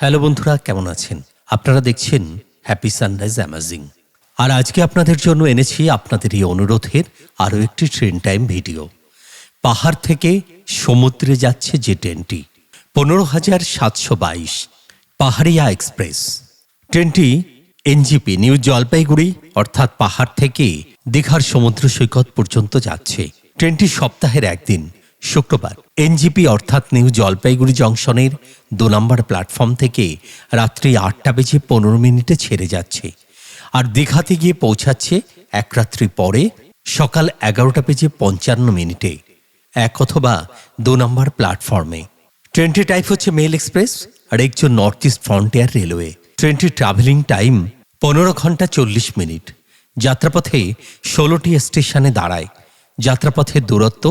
Hello বন্ধুরা, কেমন আছেন? আপনারা দেখছেন হ্যাপি সানরাইজ অ্যামাজিং আর আজকে আপনাদের জন্য এনেছি আপনাদের এই অনুরোধের আরও একটি ট্রেন টাইম ভিডিও পাহাড় থেকে সমুদ্রে যাচ্ছে যে ট্রেনটি, পনেরো হাজার সাতশো বাইশ পাহাড়িয়া এক্সপ্রেস। ট্রেনটি এনজিপি, নিউ জলপাইগুড়ি, অর্থাৎ পাহাড় থেকে দীঘার সমুদ্র সৈকত পর্যন্ত যাচ্ছে। ট্রেনটি সপ্তাহের একদিন শুক্রবার, এনজিপি অর্থাৎ নিউ জলপাইগুড়ি জংশনের দু নম্বর প্ল্যাটফর্ম থেকে রাত্রি আটটা বেজে পনেরো মিনিটে ছেড়ে যাচ্ছে আর দীঘাতে গিয়ে পৌঁছাচ্ছে এক রাত্রি পরে সকাল এগারোটা বেজে পঞ্চান্ন মিনিটে এক অথবা দু নম্বর প্ল্যাটফর্মে। ট্রেনটি টাইপ হচ্ছে মেল এক্সপ্রেস আর একজন নর্থ ইস্ট ফ্রন্টিয়ার রেলওয়ে ট্রেনটির ট্রাভেলিং টাইম পনেরো ঘণ্টা চল্লিশ মিনিট। যাত্রাপথে ষোলোটি স্টেশনে দাঁড়ায়। যাত্রাপথের দূরত্ব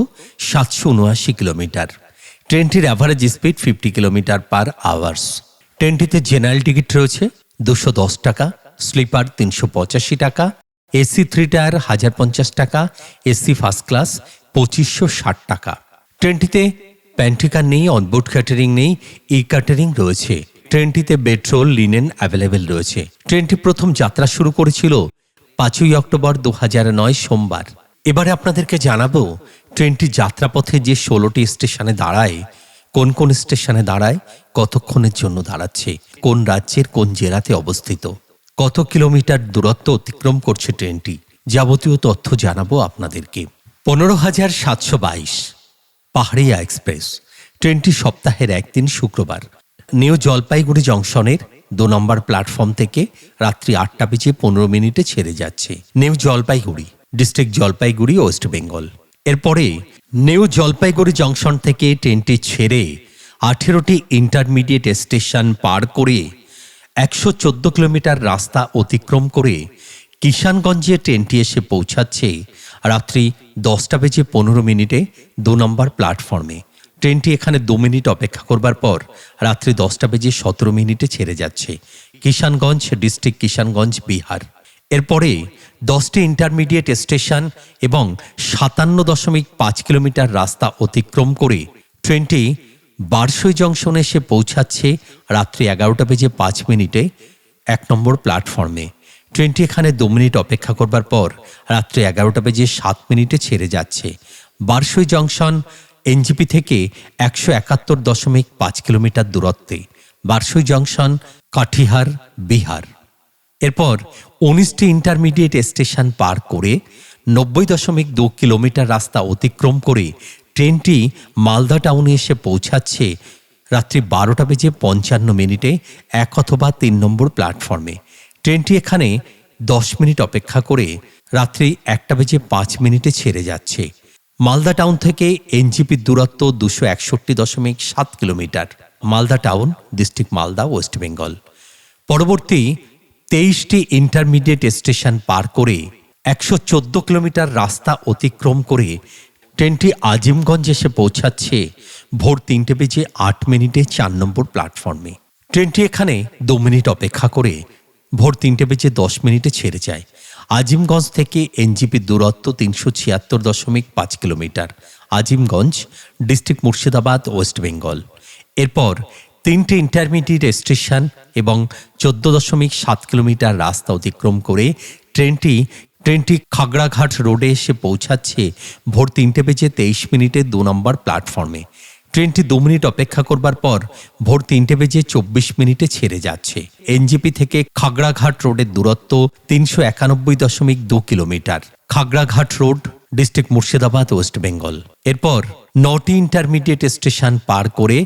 সাতশো উনআশি কিলোমিটার। ট্রেনটির average speed fifty kilometre per hours ট্রেনটিতে general ticket রয়েছে দুশো দশ টাকা স্লিপার তিনশো পঁচাশি টাকা, এসি থ্রি টায়ার হাজার পঞ্চাশ টাকা, এসি ফার্স্ট ক্লাস পঁচিশশো ষাট টাকা। ট্রেনটিতে প্যান্ট্রিকার নেই অনবোর্ড ক্যাটারিং নেই ই ক্যাটারিং রয়েছে। ট্রেনটিতে বেডরোল লিনেন অ্যাভেলেবেল রয়েছে। ট্রেনটি প্রথম যাত্রা শুরু করেছিল পাঁচই অক্টোবর দু সোমবার। এবারে আপনাদেরকে জানাব, ট্রেনটি যাত্রাপথে যে ষোলোটি স্টেশনে দাঁড়ায়, কোন কোন স্টেশনে দাঁড়ায়, কতক্ষণের জন্য দাঁড়াচ্ছে, কোন রাজ্যের কোন জেলাতে অবস্থিত, কত কিলোমিটার দূরত্ব অতিক্রম করছে ট্রেনটি, যাবতীয় তথ্য জানাব আপনাদেরকে। পনেরো হাজার সাতশো বাইশ, পাহাড়িয়া এক্সপ্রেস, ট্রেনটি সপ্তাহের একদিন শুক্রবার, নিউ জলপাইগুড়ি জংশনের দু নম্বর প্ল্যাটফর্ম থেকে রাত্রি আটটা বেজে পনেরো মিনিটে ছেড়ে যাচ্ছে, new Jalpaiguri. District Jalpaiguri, West Bengal. এরপরে নিউ জলপাইগুড়ি জংশন থেকে ট্রেনটি ছেড়ে আঠেরোটি ইন্টারমিডিয়েট স্টেশন পার করে একশো চোদ্দ কিলোমিটার রাস্তা অতিক্রম করে কিষানগঞ্জে ট্রেনটি এসে পৌঁছাচ্ছে রাত্রি দশটা বেজে পনেরো মিনিটে দু নম্বর প্ল্যাটফর্মে। ট্রেনটি এখানে দু মিনিট অপেক্ষা করবার পর রাত্রি দশটা বেজে সতেরো মিনিটে ছেড়ে যাচ্ছে কিষানগঞ্জ, ডিস্ট্রিক্ট কিষানগঞ্জ, বিহার। এরপরে দশটি ইন্টারমিডিয়েট স্টেশন এবং সাতান্ন দশমিক পাঁচ কিলোমিটার রাস্তা অতিক্রম করে ট্রেনটি বারসই জংশনে এসে পৌঁছাচ্ছে রাত্রি এগারোটা বেজে পাঁচ মিনিটে এক নম্বর প্ল্যাটফর্মে ট্রেনটি এখানে দু মিনিট অপেক্ষা করবার পর রাত্রি এগারোটা বেজে সাত মিনিটে ছেড়ে যাচ্ছে। বারসই জংশন এনজিপি থেকে একশো একাত্তর দশমিক পাঁচ কিলোমিটার দূরত্বে। বারসই জংশন কাঠিহার, বিহার। এরপর উনিশটি ইন্টারমিডিয়েট স্টেশন পার করে নব্বই দশমিক দু কিলোমিটার রাস্তা অতিক্রম করে ট্রেনটি মালদা টাউনে এসে পৌঁছাচ্ছে রাত্রি বারোটা বেজে পঞ্চান্ন মিনিটে এক অথবা তিন নম্বর প্ল্যাটফর্মে ট্রেনটি এখানে দশ মিনিট অপেক্ষা করে রাত্রি একটা বেজে পাঁচ মিনিটে ছেড়ে যাচ্ছে। মালদা টাউন থেকে এনজিপির দূরত্ব দুশো একষট্টি দশমিক সাত kilometre. Malda town district Malda West Bengal পরবর্তী তেইশটি ইন্টারমিডিয়েট স্টেশন পার করে একশো চোদ্দ কিলোমিটার রাস্তা অতিক্রম করে ট্রেনটি আজিমগঞ্জ এসে পৌঁছাচ্ছে ভোর তিনটে বেজে আট মিনিটে চার নম্বর প্ল্যাটফর্মে ট্রেনটি এখানে দু মিনিট অপেক্ষা করে ভোর তিনটে বেজে দশ মিনিটে ছেড়ে যায়। আজিমগঞ্জ থেকে এনজিপির দূরত্ব তিনশো ছিয়াত্তর দশমিক পাঁচ kilometre. Azimganj, district Murshidabad, West Bengal. এরপর তিনটে ইন্টারমিডিয়েট স্টেশন এবং চোদ্দ দশমিক সাত কিলোমিটার রাস্তা অতিক্রম করে ট্রেনটি ট্রেনটি খাগড়াঘাট রোডে এসে পৌঁছাচ্ছে ভোর তিনটে বেজে তেইশ মিনিটে দু নম্বর প্ল্যাটফর্মে ট্রেনটি দু মিনিট অপেক্ষা করবার পর ভোর তিনটে বেজে চব্বিশ মিনিটে ছেড়ে যাচ্ছে। এনজিপি থেকে খাগড়াঘাট রোডের দূরত্ব তিনশো একানব্বই দশমিক দু kilometre. Khagraghat road, district Murshidabad, West Bengal. এরপর নটি ইন্টারমিডিয়েট স্টেশন পার করে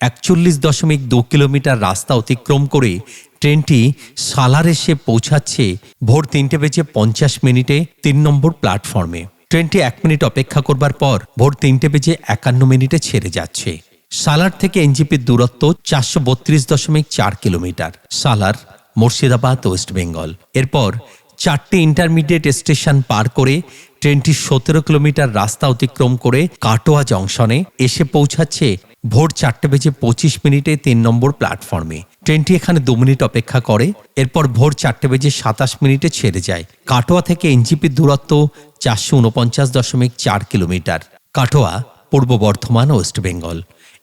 একচল্লিশ দশমিক দু কিলোমিটার রাস্তা অতিক্রম করে ট্রেনটি সালার এসে পৌঁছাচ্ছে ভোর তিনটে বেজে পঞ্চাশ মিনিটে তিন নম্বর প্ল্যাটফর্মে। ট্রেনটি এক মিনিট অপেক্ষা করবার পর ভোর তিনটে বেজে একান্ন মিনিটে ছেড়ে যাচ্ছে। সালার থেকে এনজিপির দূরত্ব চারশো বত্রিশ দশমিক চার কিলোমিটার। সালার মুর্শিদাবাদ, ওয়েস্ট বেঙ্গল। এরপর চারটি ইন্টারমিডিয়েট স্টেশন পার করে ট্রেনটি সতেরো কিলোমিটার রাস্তা অতিক্রম করে কাটোয়া জংশনে এসে পৌঁছাচ্ছে ভোর চারটে বেজে পঁচিশ মিনিটে তিন নম্বর প্ল্যাটফর্মে ট্রেনটি এখানে দু মিনিট অপেক্ষা করে, এরপর ভোর চারটে বেজে সাতাশ মিনিটে ছেড়ে যায়। কাটোয়া থেকে এনজিপির দূরত্ব চারশো উনপঞ্চাশ দশমিক চার কিলোমিটার। কাটোয়া, পূর্ব বর্ধমান ওয়েস্ট বেঙ্গল।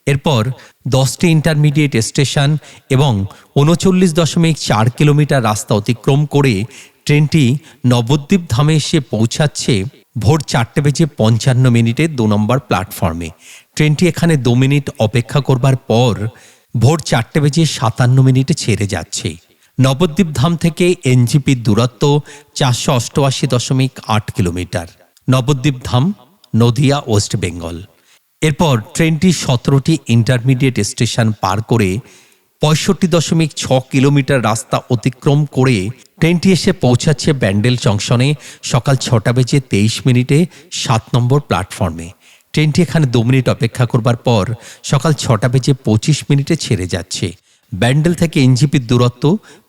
এরপর দশটি ইন্টারমিডিয়েট স্টেশন এবং উনচল্লিশ দশমিক চার কিলোমিটার রাস্তা অতিক্রম করে ট্রেনটি নবদ্বীপ ধামে এসে পৌঁছাচ্ছে ভোর চারটে বেজে পঞ্চান্ন মিনিটে দু নম্বর প্ল্যাটফর্মে। ট্রেনটি এখানে দু মিনিট অপেক্ষা করবার পর ভোর চারটে বেজে সাতান্ন মিনিটে ছেড়ে যাচ্ছে। নবদ্বীপ ধাম থেকে এনজিপির দূরত্ব চারশো অষ্টআশি দশমিক আট কিলোমিটার। নবদ্বীপ ধাম, নদিয়া, ওয়েস্ট বেঙ্গল। এরপর ট্রেনটি সতেরোটি ইন্টারমিডিয়েট স্টেশন পার করে পঁয়ষট্টি দশমিক ছ কিলোমিটার রাস্তা অতিক্রম করে ট্রেনটি এসে পৌঁছাচ্ছে ব্যান্ডেল জংশনে সকাল ছটা বেজে তেইশ মিনিটে সাত নম্বর প্ল্যাটফর্মে। ট্রেনটি এখানে দু মিনিট অপেক্ষা করবার পর সকাল ছটা বেজে পঁচিশ মিনিটে ছেড়ে যাচ্ছে। ব্যান্ডেল থেকে এনজিপির দূরত্ব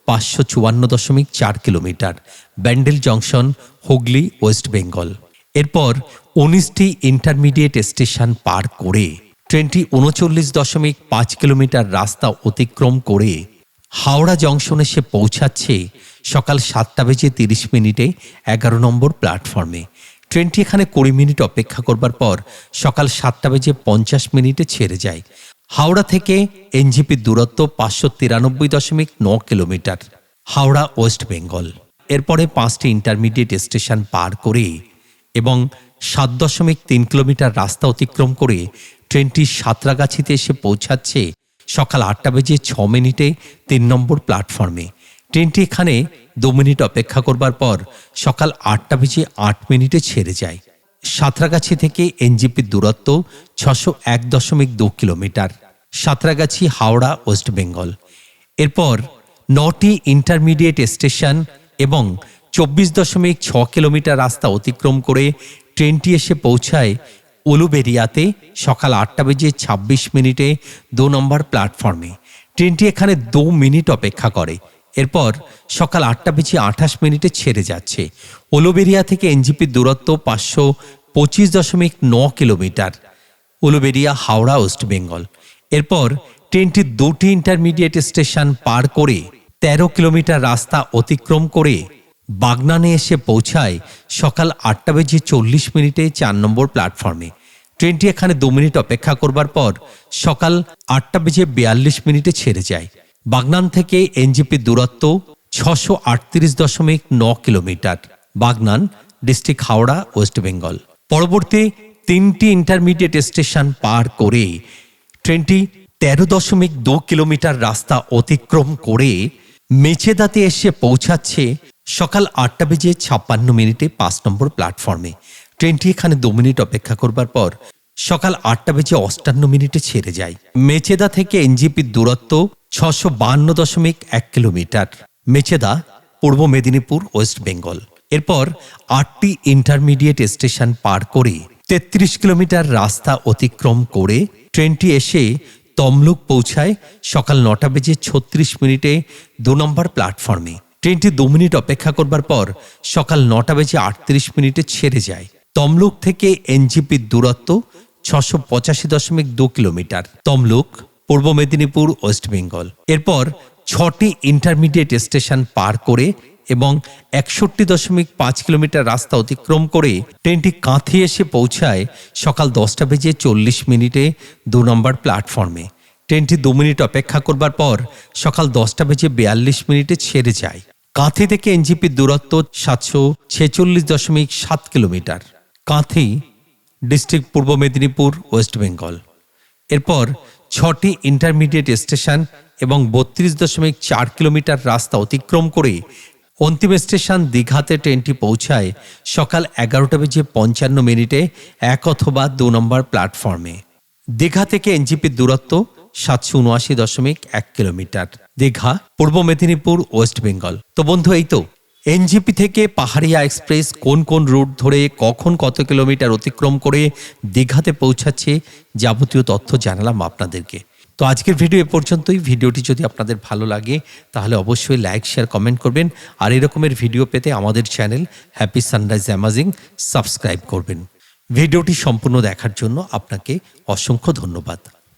পাঁচশো চুয়ান্ন দশমিক চার kilometre. Bandel junction, Hooghly, West Bengal. এরপর উনিশটি ইন্টারমিডিয়েট স্টেশন পার করে ট্রেনটি উনচল্লিশ দশমিক পাঁচ কিলোমিটার রাস্তা অতিক্রম করে হাওড়া জংশনে সে পৌঁছাচ্ছে সকাল সাতটা বেজে তিরিশ মিনিটে এগারো নম্বর প্ল্যাটফর্মে। ট্রেনটি এখানে কুড়ি মিনিট অপেক্ষা করবার পর সকাল সাতটা বেজে পঞ্চাশ মিনিটে ছেড়ে যায়। হাওড়া থেকে এনজিপির দূরত্ব পাঁচশো তিরানব্বই দশমিক ন কিলোমিটার। হাওড়া ওয়েস্ট বেঙ্গল। এরপরে পাঁচটি ইন্টারমিডিয়েট স্টেশন পার করে এবং সাত দশমিক তিন কিলোমিটার রাস্তা অতিক্রম করে ট্রেনটি সাঁতরাগাছিতে এসে পৌঁছাচ্ছে সকাল আটটা বেজে ছ মিনিটে তিন নম্বর প্ল্যাটফর্মে। ট্রেনটি এখানে দু মিনিট অপেক্ষা করবার পর সকাল আটটা বেজে আট মিনিটে ছেড়ে যায়। সাঁতরাগাছি থেকে এনজিপির দূরত্ব ছশো এক দশমিক দু kilometre. Santragachi, Howrah, West Bengal. এরপর নটি ইন্টারমিডিয়েট স্টেশন এবং চব্বিশ দশমিক ছ কিলোমিটার রাস্তা অতিক্রম করে ট্রেনটি এসে পৌঁছায় উলুবেরিয়াতে সকাল আটটা বেজে ছাব্বিশ মিনিটে দু নম্বর প্ল্যাটফর্মে। ট্রেনটি এখানে দু মিনিট অপেক্ষা করে। এরপর সকাল আটটা বেজে আঠাশ মিনিটে ছেড়ে যাচ্ছে। উলুবেরিয়া থেকে এনজিপির দূরত্ব পাঁচশো পঁচিশ দশমিক ন kilometre. Uluberia, Howrah, West Bengal. এরপর ট্রেনটি দুটি ইন্টারমিডিয়েট স্টেশন পার করে তেরো কিলোমিটার রাস্তা অতিক্রম করে বাগনানে এসে পৌঁছায় সকাল আটটা বেজে চল্লিশ মিনিটে চার নম্বর প্ল্যাটফর্মে। ট্রেনটি এখানে দু মিনিট অপেক্ষা করবার পর সকাল আটটা বেজে বিয়াল্লিশ মিনিটে ছেড়ে যায়। বাগনান থেকে এনজিপির দূরত্ব ছশো আটত্রিশ দশমিক ন kilometre, Bagnan, district Howrah, West Bengal. পরবর্তী তিনটি ইন্টারমিডিয়েট স্টেশন পার করে ট্রেনটি তেরো দশমিক দু কিলোমিটার রাস্তা অতিক্রম করে মেচেদাতে এসে পৌঁছাচ্ছে সকাল আটটা বেজে ছাপ্পান্ন মিনিটে পাঁচ নম্বর প্ল্যাটফর্মে। ট্রেনটি এখানে দু মিনিট অপেক্ষা করবার পর সকাল আটটা বেজে অষ্টান্ন মিনিটে ছেড়ে যায়। মেচেদা থেকে এনজিপির দূরত্ব ছশো বান্ন দশমিক এক কিলোমিটার, মেচেদা, পূর্ব মেদিনীপুর, ওয়েস্ট বেঙ্গল। এরপর আটটি ইন্টারমিডিয়েট স্টেশন পার করে তেত্রিশ কিলোমিটার রাস্তা অতিক্রম করে ট্রেনটি এসে তমলুক পৌঁছায় সকাল নটা বেজে ছত্রিশ মিনিটে দু নম্বর প্ল্যাটফর্মে। ট্রেনটি দু মিনিট অপেক্ষা করবার পর সকাল নটা বেজে আটত্রিশ মিনিটে ছেড়ে যায়। তমলুক থেকে এনজিপির দূরত্ব ছশো পঁচাশি দশমিক দু কিলোমিটার। তমলুক পূর্ব মেদিনীপুর, ওয়েস্ট বেঙ্গল। এরপর ছটি ইন্টারমিডিয়েট স্টেশন পার করে এবং একষট্টি দশমিক পাঁচ কিলোমিটার রাস্তা অতিক্রম করে ট্রেনটি কাঁথি এসে পৌঁছায় সকাল দশটা বেজে চল্লিশ মিনিটে দু নম্বর প্ল্যাটফর্মে। ট্রেনটি দু মিনিট অপেক্ষা করবার পর সকাল দশটা বেজে বিয়াল্লিশ মিনিটে ছেড়ে যায়। কাঁথি থেকে এনজিপির দূরত্ব সাতশো ছেচল্লিশ দশমিক সাত কিলোমিটার। কাঁথি, ডিস্ট্রিক্ট পূর্ব মেদিনীপুর, ওয়েস্ট বেঙ্গল। এরপর ছটি ইন্টারমিডিয়েট স্টেশন এবং বত্রিশ দশমিক চার কিলোমিটার রাস্তা অতিক্রম করে অন্তিম স্টেশন দীঘাতে ট্রেনটি পৌঁছায় সকাল এগারোটা বেজে পঞ্চান্ন মিনিটে এক অথবা দু নম্বর প্ল্যাটফর্মে দীঘা থেকে এনজিপির দূরত্ব সাতশো উনআশি দশমিক এক কিলোমিটার। দীঘা, পূর্ব মেদিনীপুর, ওয়েস্ট বেঙ্গল। তো বন্ধু, এই তো। এনজিপি থেকে পাহাড়িয়া এক্সপ্রেস কোন কোন রুট ধরে কখন কত কিলোমিটার অতিক্রম করে দীঘাতে পৌঁছাচ্ছে যাবতীয় তথ্য জানালাম আপনাদেরকে। তো আজকের ভিডিও এ পর্যন্তই। ভিডিওটি যদি আপনাদের ভালো লাগে, তাহলে অবশ্যই লাইক, শেয়ার, কমেন্ট করবেন। আর এরকমের ভিডিও পেতে আমাদের channel happy sunrise amazing subscribe করবেন। ভিডিওটি সম্পূর্ণ দেখার জন্য আপনাকে অসংখ্য ধন্যবাদ।